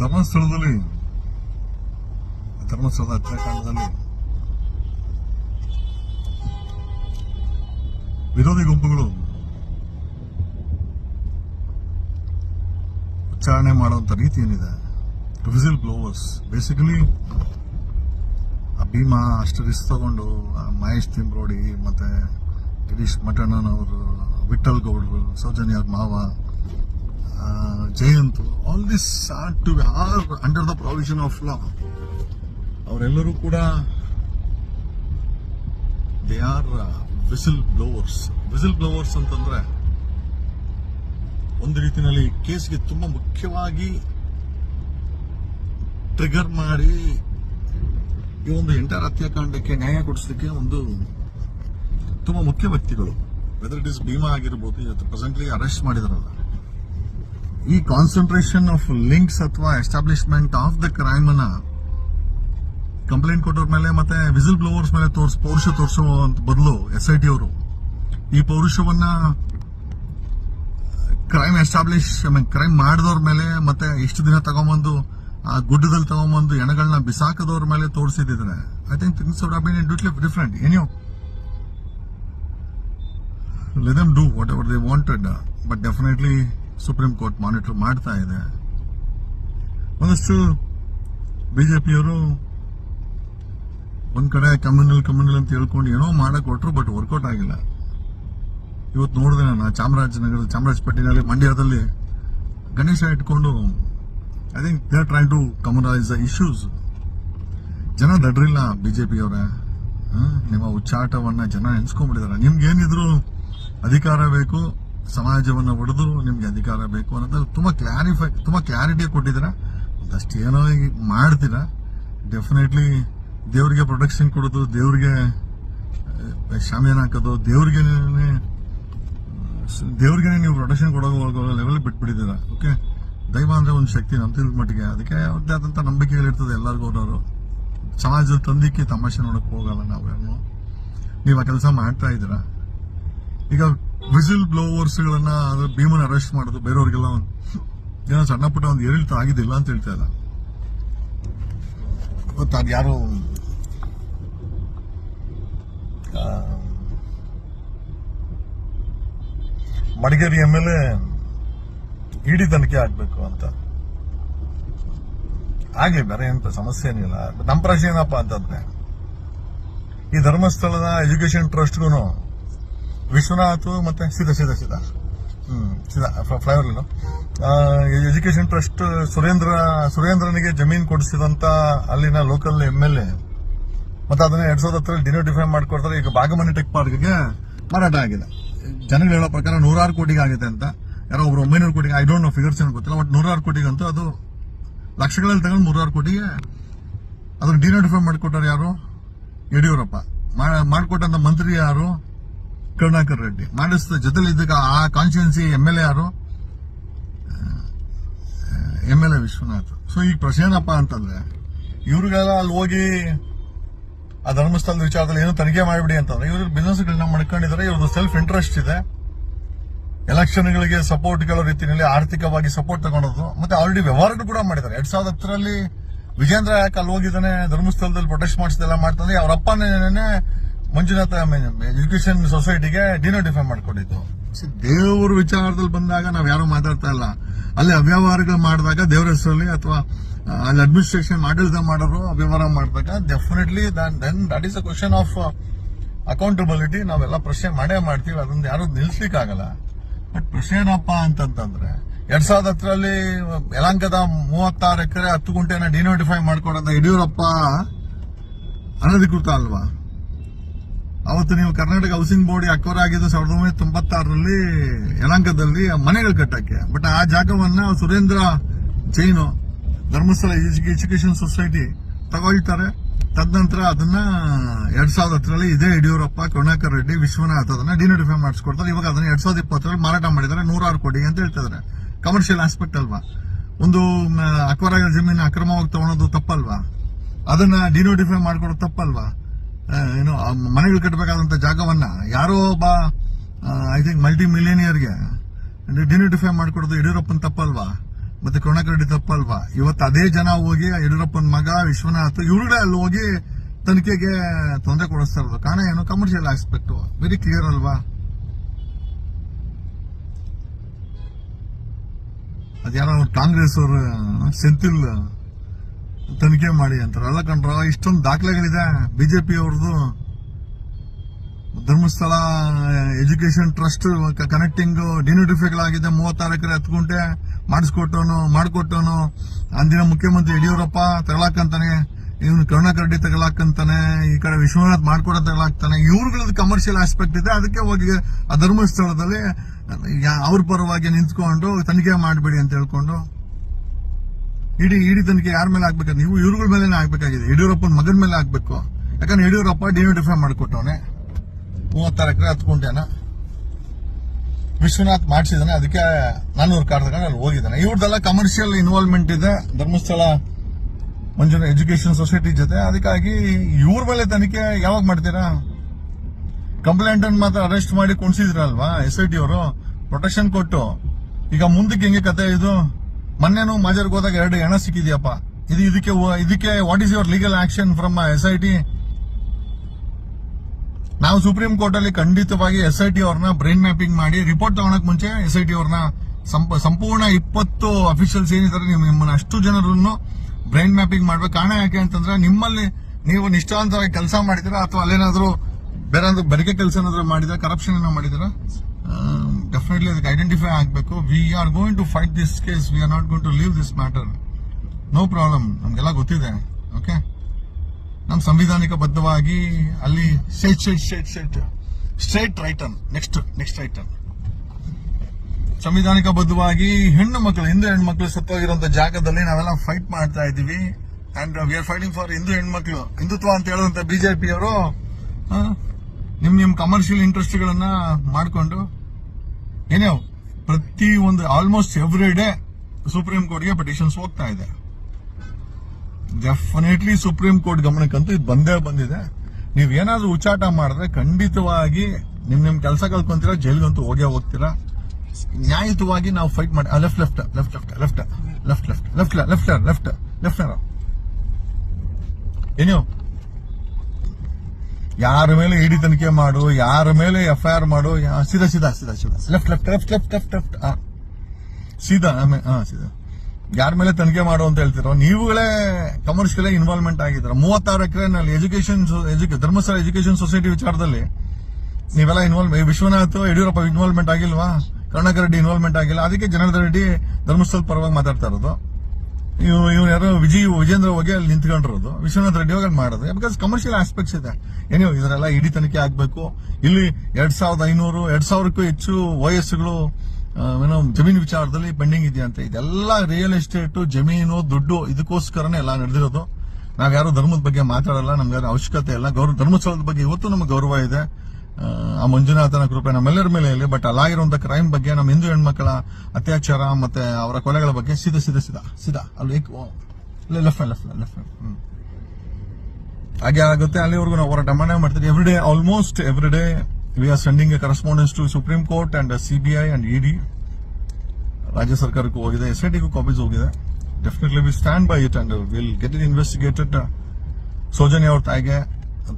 ಧರ್ಮಸ್ಥಳದಲ್ಲಿ, ಧರ್ಮಸ್ಥಳದ ಹತ್ಯಾಕಾಂಡದಲ್ಲಿ ವಿರೋಧಿ ಗುಂಪುಗಳು ಉಚ್ಚಾರಣೆ ಮಾಡುವಂತ ರೀತಿ ಏನಿದೆ? ವಿಸಿಲ್ ಬ್ಲೋವರ್ಸ್ ಬೇಸಿಕಲಿ ಆ ಭೀಮಾ ಅಷ್ಟು ರಿಸ್ಕ್ ತಗೊಂಡು ಮಹೇಶ್ ತಿಂಬ್ರೋಡಿ ಮತ್ತೆ ಗಿರೀಶ್ ಅವರು ವಿಠಲ್ ಗೌಡ್ರು, ಸೌಜನ್ಯ ಮಾವ Jayanth all this are to are under the provision of law ಅವರೆಲ್ಲರೂ ಕೂಡ they are whistle blowers whistle blowers ಅಂತಂದ್ರೆ, ಒಂದು ರೀತಿಯಲ್ಲಿ ಕೇಸ್ಗೆ ತುಂಬಾ ಮುಖ್ಯವಾಗಿ ಟ್ರಿಗರ್ ಮಾಡಿ ಈ ಒಂದು ಎಂಟರ್ ಹತ್ಯಾಕಾಂಡಕ್ಕೆ ನ್ಯಾಯ ಕೊಡಿಸಲಿಕ್ಕೆ ಒಂದು ತುಂಬಾ ಮುಖ್ಯ ವ್ಯಕ್ತಿಗಳು. ವೆದರ್ ಇಟ್ ಇಸ್ ಭೀಮಾ ಆಗಿರ್ಬೋದು, ಇವತ್ತು ಪ್ರೆಸೆಂಟ್ಲಿ ಅರೆಸ್ಟ್ ಮಾಡಿದಾರಲ್ಲ. ಈ ಕಾನ್ಸಂಟ್ರೇಷನ್ ಆಫ್ ಲಿಂಕ್ಸ್ ಅಥವಾ ಎಸ್ಟಾಬ್ಲಿಷ್ಮೆಂಟ್ ಆಫ್ ದ ಕ್ರೈಮ್ ಅನ್ನ ಕಂಪ್ಲೇಂಟ್ ಕೊಟ್ಟವ್ರ ಮೇಲೆ ಮತ್ತೆ ವಿಸಿಲ್ ಬ್ಲೋವರ್ಸ್ ಮೇಲೆ ತೋರಿಸ್, ಪೌರುಷ ತೋರಿಸೋ ಬದಲು ಎಸ್ ಐ ಟಿ ಅವರು ಈ ಪೌರುಷವನ್ನ ಕ್ರೈಮ್ ಎಸ್ಟಾಬ್ಲಿಷ್ ಕ್ರೈಮ್ ಮಾಡಿದವ್ರ ಮೇಲೆ ಮತ್ತೆ ಇಷ್ಟು ದಿನ ತಗೊಂಬಂದು, ಆ ಗುಡ್ಡದಲ್ಲಿ ತಗೊಂಬಂದು ಎಣಗಳನ್ನ ಬಿಸಾಕದವ್ರ ಮೇಲೆ ತೋರಿಸಿದ್ರೆ ಐ ಥಿಂಕ್ ಥಿಂಗ್ಸ್ ಡಿಫ್ರೆಂಟ್ ಏನೋ let them them do whatever they wanted but definitely supreme court monitor ಮಾಡ್ತಾ ಇದೆ. ಒಂದಷ್ಟು ಬಿಜೆಪಿಯವರು ಒಂದ್ ಕಡೆ ಕಮ್ಯುನಲ್ ಕಮ್ಯುನಲ್ ಅಂತ ಹೇಳ್ಕೊಂಡು ಏನೋ ಮಾಡಕ್ ಕೊಟ್ರು ಬಟ್ ವರ್ಕೌಟ್ ಆಗಿಲ್ಲ. ಇವತ್ತು ನೋಡಿದೆ ನಾನು ಚಾಮರಾಜನಗರ ಚಾಮರಾಜಪೇಟೆನಲ್ಲಿ ಮಂಡ್ಯದಲ್ಲಿ ಗಣೇಶ ಇಟ್ಕೊಂಡು I think they are try to communalise the issues ಜನ ದಡ್ರಿಲ್ಲ ಬಿಜೆಪಿಯವರ. ನಿಮ್ಮ ಉಚ್ಚಾಟವನ್ನ ಜನ ನೆನ್ಸ್ಕೊಂಡ್ಬಿಟ್ಟಿದ್ದಾರೆ ನಿಮ್ಗೆ ಏನಿದ್ರು ಅಧಿಕಾರ ಬೇಕು ಸಮಾಜವನ್ನ ಒಡೆದು ನಿಮ್ಗೆ ಅಧಿಕಾರ ಬೇಕು ಅನ್ನೋದು ತುಂಬಾ ಕ್ಲಾರಿಫೈ ತುಂಬಾ ಕ್ಲಾರಿಟಿ ಕೊಟ್ಟಿದ್ದೀರಾ. ಒಂದಷ್ಟು ಏನೋ ಮಾಡ್ತೀರಾ. ಡೆಫಿನೆಟ್ಲಿ ದೇವರಿಗೆ ಪ್ರೊಟೆಕ್ಷನ್ ಕೊಡೋದು, ದೇವ್ರಿಗೆ ಶಾಮಿಯನ್ ಹಾಕೋದು ದೇವ್ರಿಗೆ ದೇವ್ರಿಗೆ ನೀವು ಪ್ರೊಟೆಕ್ಷನ್ ಕೊಡೋ ಲೆವೆಲ್ ಬಿಟ್ಬಿಟ್ಟಿದ್ದೀರಾ. ಓಕೆ ದೈವ ಅಂದ್ರೆ ಒಂದು ಶಕ್ತಿ ನಮ್ಮ ಮಟ್ಟಿಗೆ. ಅದಕ್ಕೆ ಅವ್ರದ್ದೇ ಆದಂತ ನಂಬಿಕೆಗಳಿರ್ತದೆ ಎಲ್ಲರಿಗೂ ಅವರು ಸಮಾಜದ ತಂದಿಕ್ಕೆ ತಮಾಷೆ ನೋಡಕ್ ಹೋಗಲ್ಲ ನಾವು ನೀವು ಆ ಕೆಲಸ ಮಾಡ್ತಾ ಇದ್ದೀರಾ. ಈಗ ವಿಸಿಲ್ ಬ್ಲೋವರ್ಸ್ ಗಳನ್ನ ಭೀಮನ್ ಅರೆಸ್ಟ್ ಮಾಡುದು ಬೇರೆಯವ್ರಿಗೆಲ್ಲ ಒಂದು ಏನೋ ಸಣ್ಣ ಪುಟ್ಟ ಒಂದು ಏರಿಳಿತ ಆಗಿದ್ದಿಲ್ಲ ಅಂತ ಹೇಳ್ತಾ ಇಲ್ಲ ಗೊತ್ತಾ ಎಂ ಎಲ್ ಎ ಇಡಿ ತನಿಖೆ ಆಗ್ಬೇಕು ಅಂತ. ಹಾಗೆ ಬೇರೆ ಎಂತ ಸಮಸ್ಯೆ ಏನಿಲ್ಲ. ನಮ್ಮ ಪ್ರಶ್ನೆ ಏನಪ್ಪಾ ಅಂತಂದ್ರೆ, ಈ ಧರ್ಮಸ್ಥಳದ ಎಜುಕೇಶನ್ ಟ್ರಸ್ಟ್ಗೂ ವಿಶ್ವನಾಥ್ ಮತ್ತೆ ಸೀತಾ ಸೀದಾ ಹ್ಮ್ ಸೀದಾ ಫ್ಲೈವರ್ ಎಜುಕೇಶನ್ ಟ್ರಸ್ಟ್ ಸುರೇಂದ್ರ, ಸುರೇಂದ್ರನಿಗೆ ಜಮೀನ್ ಕೊಡಿಸಿದಂತ ಅಲ್ಲಿನ ಲೋಕಲ್ ಎಂ ಎಲ್ ಎ ಮತ್ತೆ ಅದನ್ನ ಎರಡ್ ಸಾವಿರದ ಹತ್ತರಲ್ಲಿ ಡಿನೋಟಿಫೈ ಮಾಡ್ಕೊಡ್ತಾರೆ. ಈಗ ಬಾಗಮನಿ ಟೆಕ್ ಪಾರ್ಕ್ಗೆ ಮಾರಾಟ ಆಗಿದೆ. ಜನಗಳು ಹೇಳೋ ಪ್ರಕಾರ ನೂರಾರು ಕೋಟಿಗೆ ಆಗಿದೆ ಅಂತ. ಯಾರೋ ಒಬ್ರು ಒಂಬೈನೂರು ಕೋಟಿಗೆ ಐ ಡೋಂಟ್ ನೋ ಫಿಗರ್ಸ್ ಏನು ಗೊತ್ತಿಲ್ಲ ಬಟ್ ನೂರಾರು ಕೋಟಿಗಂತೂ ಅದು ಲಕ್ಷಗಳಲ್ಲಿ ತಗೊಂಡು ನೂರಾರು ಕೋಟಿಗೆ ಅದನ್ನ ಡಿನೋಟಿಫೈ ಮಾಡಿಕೊಟ್ಟಾರೆ ಯಾರು? ಯಡಿಯೂರಪ್ಪ. ಮಾ- ಮಾಡ್ಕೊಟ್ಟಂತ ಮಂತ್ರಿ ಯಾರು? ಕರುಣಾಕರ್ ರೆಡ್ಡಿ. ಮಾಡಿಸ್ತಾ ಜೊತೆಲಿ ಇದ್ದಾಗ ಆ ಕಾನ್ಸ್ಟಿಟ್ಯೂನ್ಸಿ ಎಂ ಎಲ್ ಎ ಯಾರು? M L A Vishwanath. So ಈಗ ಪ್ರಶ್ನೆ ಏನಪ್ಪ ಅಂತಂದ್ರೆ, ಇವ್ರಿಗೆಲ್ಲ ಅಲ್ಲಿ ಹೋಗಿ ಆ ಧರ್ಮಸ್ಥಳದ ವಿಚಾರದಲ್ಲಿ ಏನೋ ತನಿಖೆ ಮಾಡಿಬಿಡಿ ಅಂತಂದ್ರೆ, ಇವ್ರ ಬಿಸ್ನೆಸ್ ಗಳನ್ನ ಮಾಡ್ಕೊಂಡಿದ್ದಾರೆ, ಇವ್ರದ್ದು ಸೆಲ್ಫ್ ಇಂಟ್ರೆಸ್ಟ್ ಇದೆ. ಎಲೆಕ್ಷನ್ಗಳಿಗೆ ಸಪೋರ್ಟ್ಗಳ ರೀತಿಯಲ್ಲಿ ಆರ್ಥಿಕವಾಗಿ ಸಪೋರ್ಟ್ ತಗೊಂಡದ್ದು. ಮತ್ತೆ ಆಲ್ರೆಡಿ ವ್ಯವಹಾರಗಳು ಕೂಡ ಮಾಡಿದ್ದಾರೆ. ಎರಡ್ ಸಾವಿರದ ಹತ್ತರಲ್ಲಿ ವಿಜೇಂದ್ರ ಯಾಕೆ ಅಲ್ಲಿ ಹೋಗಿದ್ದಾನೆ, ಧರ್ಮಸ್ಥಳದಲ್ಲಿ ಪ್ರೊಟೆಸ್ಟ್ ಮಾಡಿಸಿದೆಲ್ಲ ಮಾಡ್ತಾನೆ ಅವರಪ್ಪನೇ ಮಂಜುನಾಥ ಎಜುಕೇಶನ್ ಸೊಸೈಟಿಗೆ ಡಿನೋಟಿಫೈ ಮಾಡ್ಕೊಂಡಿದ್ದು. ದೇವರ ವಿಚಾರದಲ್ಲಿ ಬಂದಾಗ ನಾವ್ ಯಾರು ಮಾತಾಡ್ತಾ ಇಲ್ಲ. ಅಲ್ಲಿ ಅವ್ಯವಹಾರಗಳು ಮಾಡಿದಾಗ ದೇವ್ರ ಹೆಸರಲ್ಲಿ ಅಥವಾ ಅಲ್ಲಿ ಅಡ್ಮಿನಿಸ್ಟ್ರೇಷನ್ ಆಡಳಿತ ಮಾಡೋರು ಅವ್ಯವಹಾರ ಮಾಡಿದಾಗ definitely then that is a question of accountability ನಾವೆಲ್ಲ ಪ್ರಶ್ನೆ ಮಾಡೇ ಮಾಡ್ತೀವಿ. ಅದನ್ನ ಯಾರು ನಿಲ್ಸ್ಲಿಕ್ಕೆ ಆಗಲ್ಲ ಬಟ್ ಪ್ರಶ್ನೆ ಏನಪ್ಪ ಅಂತಂತಂದ್ರೆ, ಎರಡ್ ಸಾವಿರದ ಹತ್ತರಲ್ಲಿ ಯಲಾಂಕದ ಮೂವತ್ತಾರು ಎಕರೆ ಹತ್ತು ಗುಂಟೆನ ಡಿನೋಟಿಫೈ ಮಾಡ್ಕೊಡೋದ ಯಡಿಯೂರಪ್ಪ ಅನಧಿಕೃತ ಅಲ್ವಾ? ಅವತ್ತು ನೀವು ಕರ್ನಾಟಕ ಹೌಸಿಂಗ್ ಬೋರ್ಡ್ ಅಕ್ವರ್ ಆಗಿದ್ದು ಸಾವಿರದ ಒಂಬೈನೂರ ತೊಂಬತ್ತಾರರಲ್ಲಿ ಯಲಾಂಕದಲ್ಲಿ ಮನೆಗಳು ಕಟ್ಟಕ್ಕೆ. ಬಟ್ ಆ ಜಾಗವನ್ನ ಸುರೇಂದ್ರ ಜೈನು ಧರ್ಮಸ್ಥಳ ಎಜುಕೇಶನ್ ಸೊಸೈಟಿ ತಗೊಳ್ತಾರೆ. ತದನಂತರ ಅದನ್ನ ಎರಡ್ ಸಾವಿರದ ಹತ್ತರಲ್ಲಿ ಇದೇ ಯಡಿಯೂರಪ್ಪ, ಕರುಣಾಕರ್ ರೆಡ್ಡಿ, ವಿಶ್ವನಾಥ್ ಅದನ್ನ ಡಿನೋಟಿಫೈ ಮಾಡಿಸ್ಕೊಡ್ತಾರೆ. ಇವಾಗ ಅದನ್ನ ಎರಡ್ ಸಾವಿರದ ಇಪ್ಪತ್ತರಲ್ಲಿ ಮಾರಾಟ ಮಾಡಿದ್ದಾರೆ. ನೂರಾರು ಕೋಟಿ ಅಂತ ಹೇಳ್ತಿದ್ದಾರೆ. ಕಮರ್ಷಿಯಲ್ ಆಸ್ಪೆಕ್ಟ್ ಅಲ್ವಾ? ಒಂದು ಅಕ್ವಾರ ಆಗಿರೋ ಜಮೀನು ಅಕ್ರಮವಾಗಿ ತಗೊಳೋದು ತಪ್ಪಲ್ವಾ? ಅದನ್ನ ಡಿನೋಟಿಫೈ ಮಾಡ್ಕೊಡೋದು ತಪ್ಪಲ್ವಾ? ಏನು ಮನೆಗಳು ಕಟ್ಟಬೇಕಾದಂತ ಜಾಗವನ್ನ ಯಾರೋ ಒಬ್ಬ ಐ ಥಿಂಕ್ ಮಲ್ಟಿ ಮಿಲಿಯನಿಯರ್ಗೆ ಡಿನೋಟಿಫೈ ಮಾಡಿಕೊಡೋದು ಯಡಿಯೂರಪ್ಪನ ತಪ್ಪಲ್ವಾ? ಮತ್ತೆ ಕರುಣಾಕರ್ ರೆಡ್ಡಿ ತಪ್ಪಲ್ವಾ? ಇವತ್ತು ಅದೇ ಜನ ಹೋಗಿ ಯಡಿಯೂರಪ್ಪನ ಮಗ, ವಿಶ್ವನಾಥ್, ಇವರುಗಳೇ ಅಲ್ಲಿ ಹೋಗಿ ತನಿಖೆಗೆ ತೊಂದರೆ ಕೊಡಿಸ್ತಾ ಇರೋದು. ಕಾರಣ ಏನು? ಕಮರ್ಷಿಯಲ್ ಆಸ್ಪೆಕ್ಟ್ ವೆರಿ ಕ್ಲಿಯರ್ ಅಲ್ವಾ? ಅದ್ಯಾರೋ ಕಾಂಗ್ರೆಸ್ ಅವರು ಸೆಂಥಿಲ್ ತನಿಖೆ ಮಾಡಿ ಅಂತಾರೆ ಅಲ್ಲ ಕಂಡ್ರ ಇಷ್ಟೊಂದು ದಾಖಲೆಗಳಿದೆ ಬಿಜೆಪಿ ಅವ್ರದ್ದು ಧರ್ಮಸ್ಥಳ ಎಜುಕೇಶನ್ ಟ್ರಸ್ಟ್ ಕನೆಕ್ಟಿಂಗ್ ಡಿನೋಟಿಫೈಗಳಾಗಿದೆ ಮೂವತ್ತಾರು ಎಕರೆ ಹತ್ತು ಗುಂಟೆ ಮಾಡಿಸ್ಕೊಟ್ಟವನು, ಮಾಡಿಕೊಟ್ಟವನು. ಅಂದಿನ ಮುಖ್ಯಮಂತ್ರಿ ಯಡಿಯೂರಪ್ಪ ತಗೊಳಕಂತಾನೆ ಇವನು ಕರುಣಾಕರ್ ರೆಡ್ಡಿ ತಗೊಳಕಂತಾನೆ ಈ ಕಡೆ ವಿಶ್ವನಾಥ್ ಮಾಡ್ಕೊಡ ತಗೊಳಕ್ತಾನೆ ಇವ್ರಗಳದ್ದು ಕಮರ್ಷಿಯಲ್ ಆಸ್ಪೆಕ್ಟ್ ಇದೆ. ಅದಕ್ಕೆ ಹೋಗಿ ಆ ಧರ್ಮಸ್ಥಳದಲ್ಲಿ ಅವ್ರ ಪರವಾಗಿ ನಿಂತ್ಕೊಂಡು ತನಿಖೆ ಮಾಡಬೇಡಿ ಅಂತ ಹೇಳ್ಕೊಂಡು ಇಡೀ ಇಡೀ ತನಿಖೆ ಯಾರ ಮೇಲೆ ಆಗ್ಬೇಕು? ನೀವು ಇವ್ರುಗಳ ಮೇಲೆ ಆಗ್ಬೇಕಾಗಿದೆ. ಯಡಿಯೂರಪ್ಪನ ಮಗನ ಮೇಲೆ ಆಗ್ಬೇಕು. ಯಾಕಂದ್ರೆ ಯಡಿಯೂರಪ್ಪ ಡಿನೋಟಿಫೈ ಮಾಡಿಕೊಟ್ಟವನೆ. ಮೂವತ್ತಾರು ಎಕರೆ ಹತ್ಕೊಂಡೇನ ವಿಶ್ವನಾಥ್ ಮಾಡಿಸಿದಾನೆ. ಅದಕ್ಕೆ ನಾನ್ನೂರು ಕಾರ್ ತಗೊಂಡು ಅಲ್ಲಿ ಹೋಗಿದ್ದಾನೆ ಇವ್ರದೆಲ್ಲ ಕಮರ್ಷಿಯಲ್ ಇನ್ವಾಲ್ವ್ಮೆಂಟ್ ಇದೆ. ಧರ್ಮಸ್ಥಳ ಮಂಜುನ ಎಜುಕೇಶನ್ ಸೊಸೈಟಿ ಜೊತೆ. ಅದಕ್ಕಾಗಿ ಇವ್ರ ಮೇಲೆ ತನಿಖೆ ಯಾವಾಗ ಮಾಡ್ತೀರಾ? ಕಂಪ್ಲೇಂಟ್ ಅನ್ನು ಮಾತ್ರ ಅರೆಸ್ಟ್ ಮಾಡಿ ಕುಣಿಸಿದ್ರಲ್ವಾ ಎಸ್ ಐ ಟಿ ಅವರು? ಪ್ರೊಟೆಕ್ಷನ್ ಕೊಟ್ಟು. ಈಗ ಮುಂದಕ್ಕೆ ಹೆಂಗೆ ಕತೆ ಇದು? ಮೊನ್ನೆನೂ ಮಾಜರ್ಗೆ ಹೋದಾಗ ಎರಡು ಹೆಣ ಸಿಕ್ಕಿದ್ಯಪ್ಪ. ಇದು ಇದಕ್ಕೆ ಇದಕ್ಕೆ what is your legal action from S I T ನಾವು ಸುಪ್ರೀಂ ಕೋರ್ಟ್ ಅಲ್ಲಿ ಖಂಡಿತವಾಗಿ ಎಸ್ ಐ ಟಿ ಅವ್ರನ್ನ ಬ್ರೈನ್ ಮ್ಯಾಪಿಂಗ್ ಮಾಡಿ ರಿಪೋರ್ಟ್ ತಗೊಳಕ್ ಮುಂಚೆ ಎಸ್ ಐ ಟಿ ಅವ್ರನ್ನ ಸಂಪ- ಸಂಪೂರ್ಣ ಇಪ್ಪತ್ತು ಅಫಿಷಿಯಲ್ಸ್ ಏನಿದ್ದಾರೆ ನಿಮ್ಮನ್ನ ಅಷ್ಟು ಜನರನ್ನು ಬ್ರೈನ್ ಮ್ಯಾಪಿಂಗ್ ಮಾಡ್ಬೇಕು. ಕಾರಣ ಯಾಕೆ ಅಂತಂದ್ರೆ ನಿಮ್ಮಲ್ಲಿ ನೀವು ನಿಷ್ಠಾಂತವಾಗಿ ಕೆಲಸ ಮಾಡಿದಿರಾ ಅಥವಾ ಅಲ್ಲೇನಾದ್ರೂ ಬೇರೆ ಬರಿಕೆ ಕೆಲಸ ಏನಾದ್ರು ಮಾಡಿದ್ರೆ ಕರಪ್ಷನ್ ಏನೋ ಮಾಡಿದಿರಾ ಡೆಫಿನೆಟ್ಲಿ ಅದಕ್ಕೆ ಐಡೆಂಟಿಫೈ ಆಗಬೇಕು. We are going to fight this case we are not going to leave this matter no problem ನಮಗೆಲ್ಲ ಗೊತ್ತಿದೆ. ಓಕೆ ನಮ್ಮ ಸಂವಿಧಾನಿಕ ಬದ್ಧವಾಗಿ ಅಲ್ಲಿ state state state state straight written next next written ಸಂವಿಧಾನಿಕ ಬದ್ಧವಾಗಿ ಹೆಣ್ಣು ಮಕ್ಕಳು ಹಿಂದೂ ಹೆಣ್ಮಕ್ಳು ಸತ್ತೋಗಿರುವಂತ ಜಾಗದಲ್ಲಿ ನಾವೆಲ್ಲ ಫೈಟ್ ಮಾಡ್ತಾ ಇದ್ದೀವಿ. And we are fighting for Hindu ಹೆಣ್ಮಕ್ಳು ಹಿಂದುತ್ವ ಅಂತ ಹೇಳುವಂತ ಬಿಜೆಪಿ ಅವರು ನಿಮ್ ನಿಮ್ ಕಮರ್ಷಿಯಲ್ ಇಂಟ್ರೆಸ್ಟ್ ಗಳನ್ನ ಮಾಡ್ಕೊಂಡು ಏನೇ ಪ್ರತಿ ಒಂದು ಆಲ್ಮೋಸ್ಟ್ ಎವ್ರಿ ಡೇ ಸುಪ್ರೀಂ ಕೋರ್ಟ್ಗೆ ಪಟಿಷನ್ಸ್ ಹೋಗ್ತಾ ಇದೆ ಡೆಫಿನೆಟ್ಲಿ ಸುಪ್ರೀಂ ಕೋರ್ಟ್ ಗಮನಕ್ಕಂತೂ ಇದು ಬಂದೇ ಬಂದಿದೆ ನೀವ್ ಏನಾದ್ರೂ ಉಚ್ಚಾಟ ಮಾಡಿದ್ರೆ ಖಂಡಿತವಾಗಿ ನಿಮ್ ನಿಮ್ ಕೆಲಸ ಕಲ್ಕೊಂತೀರಾ ಜೈಲ್ಗಂತೂ ಹೋಗೇ ಹೋಗ್ತೀರಾ ನ್ಯಾಯಿತವಾಗಿ ನಾವು ಫೈಟ್ ಮಾಡಿ left left left left left left left left left left left ಏನು ಯಾರ ಮೇಲೆ ಇಡಿ ತನಿಖೆ ಮಾಡು ಯಾರ ಮೇಲೆ ಎಫ್ ಐ ಆರ್ ಮಾಡು ಸೀದಾ ಸೀದಾ ಸೀದಾ ಸೀದಾ. Left left left left left left ಸೀದಾ ಆಮೇಲೆ ಹಾ ಸೀದಾ. ಯಾರ ಮೇಲೆ ತನಿಖೆ ಮಾಡು ಅಂತ ಹೇಳ್ತಿರೋ ನೀವುಗಳೇ ಕಮರ್ಷಿಯಲ್ ಇನ್ವಾಲ್ವ್ಮೆಂಟ್ ಆಗಿದ್ರ ಮೂವತ್ತಾರು ಎಕರೆನಲ್ಲಿ ಎಜುಕೇಶನ್ ಧರ್ಮಸ್ಥಳ ಎಜುಕೇಶನ್ ಸೊಸೈಟಿ ವಿಚಾರದಲ್ಲಿ ನೀವೆಲ್ಲ ಇನ್ವಾಲ್ವ್ ವಿಶ್ವನಾಥ್ ಯಡಿಯೂರಪ್ಪ ಇನ್ವಾಲ್ವ್ಮೆಂಟ್ ಆಗಿಲ್ವಾ? ಕರ್ನಾಟಕ ರೆಡ್ಡಿ ಇನ್ವಾಲ್ವ್ಮೆಂಟ್ ಆಗಿಲ್ಲ. ಅದಕ್ಕೆ ಜನಾರ್ದನ್ ರೆಡ್ಡಿ ಧರ್ಮಸ್ಥಳ ಪರವಾಗಿ ಮಾತಾಡ್ತಾ ಇರೋದು. ಇವ್ ಇವ್ರು ಯಾರೋ ವಿಜಯ್, ವಿಜೇಂದ್ರ ಹೋಗಿ ಅಲ್ಲಿ ನಿಂತ್ಕೊಂಡಿರೋದು. ವಿಶ್ವನಾಥ್ ರೆಡ್ಡಿ ಹೋಗಿ ಅಲ್ಲಿ ಮಾಡೋದು ಬಿಕಾಸ್ ಕಮರ್ಷಿಯಲ್ ಆಸ್ಪೆಕ್ಟ್ಸ್ ಇದೆ. ಏನೋ ಇದರೆಲ್ಲ ಇಡೀ ತನಿಖೆ ಆಗಬೇಕು. ಇಲ್ಲಿ ಎರಡ್ ಸಾವಿರದ ಐನೂರು, ಎರಡ್ ಸಾವಿರಕ್ಕೂ ಹೆಚ್ಚು ವಯಸ್ಸುಗಳು ಏನೋ ಜಮೀನು ವಿಚಾರದಲ್ಲಿ ಪೆಂಡಿಂಗ್ ಅಂತ ಇದೆಲ್ಲ ರಿಯಲ್ ಎಸ್ಟೇಟ್ ಜಮೀನು, ದುಡ್ಡು, ಇದಕ್ಕೋಸ್ಕರನೇ ಎಲ್ಲ ನಡೆದಿರೋದು. ನಾವ್ಯಾರು ಧರ್ಮದ ಬಗ್ಗೆ ಮಾತಾಡಲ್ಲ, ನಮ್ಗೆ ಅವಶ್ಯಕತೆ ಇಲ್ಲ. ಗೌರವ, ಧರ್ಮಸ್ಥಳದ ಬಗ್ಗೆ ಇವತ್ತು ನಮ್ಗೆ ಗೌರವ ಇದೆ. ಆ, ಮಂಜುನಾಥನ ಕೃಪೆ ನಮ್ಮೆಲ್ಲರ ಮೇಲೆ ಇರಲಿ ಬಟ್ ಅಲ್ಲಾಗಿರುವಂತ ಕ್ರೈಮ್ ಬಗ್ಗೆ ನಮ್ಮ ಹಿಂದೂ ಹೆಣ್ಮಕ್ಳ ಅತ್ಯಾಚಾರ ಮತ್ತೆ ಅವರ ಕೊಲೆಗಳ ಬಗ್ಗೆ ಸೀದಾ ಸೀದಾ ಸೀದಾ ಸೀದಾ. ಅಲ್ಲಿ ಹಾಗೆ ಆಗುತ್ತೆ ಅಲ್ಲಿವರೆಗೂ ನಾವು ಹೋರಾಟ ಮಾಡೇ ಮಾಡ್ತೀವಿ every day almost every day we are sending a correspondence to supreme court and CBI and ED ರಾಜ್ಯ ಸರ್ಕಾರಕ್ಕೂ ಹೋಗಿದೆ ಎಸ್ ಐ ಟಿಗೂ ಕಾಪೀಸ್ ಹೋಗಿದೆ. Definitely we stand by it and will get it investigated Soujanya ಅವ್ರ ತಾಯಿಗೆ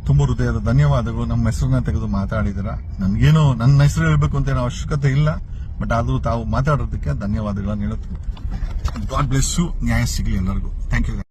ತುಂಬ ಹೃದಯದ ಧನ್ಯವಾದಗಳು. ನಮ್ಮ ಹೆಸರನ್ನ ತೆಗೆದು ಮಾತಾಡಿದಿರ. ನನ್ಗೇನು ನನ್ನ ಹೆಸರು ಹೇಳಬೇಕು ಅಂತ ಏನೋ ಅವಶ್ಯಕತೆ ಇಲ್ಲ. ಬಟ್ ಆದರೂ ತಾವು ಮಾತಾಡೋದಕ್ಕೆ ಧನ್ಯವಾದಗಳನ್ನು ಹೇಳುತ್ತೆ ಗಾಡ್ ಬ್ಲೆಸ್ ಯು ನ್ಯಾಯ ಸಿಗಲಿ ಎಲ್ಲರಿಗೂ. Thank you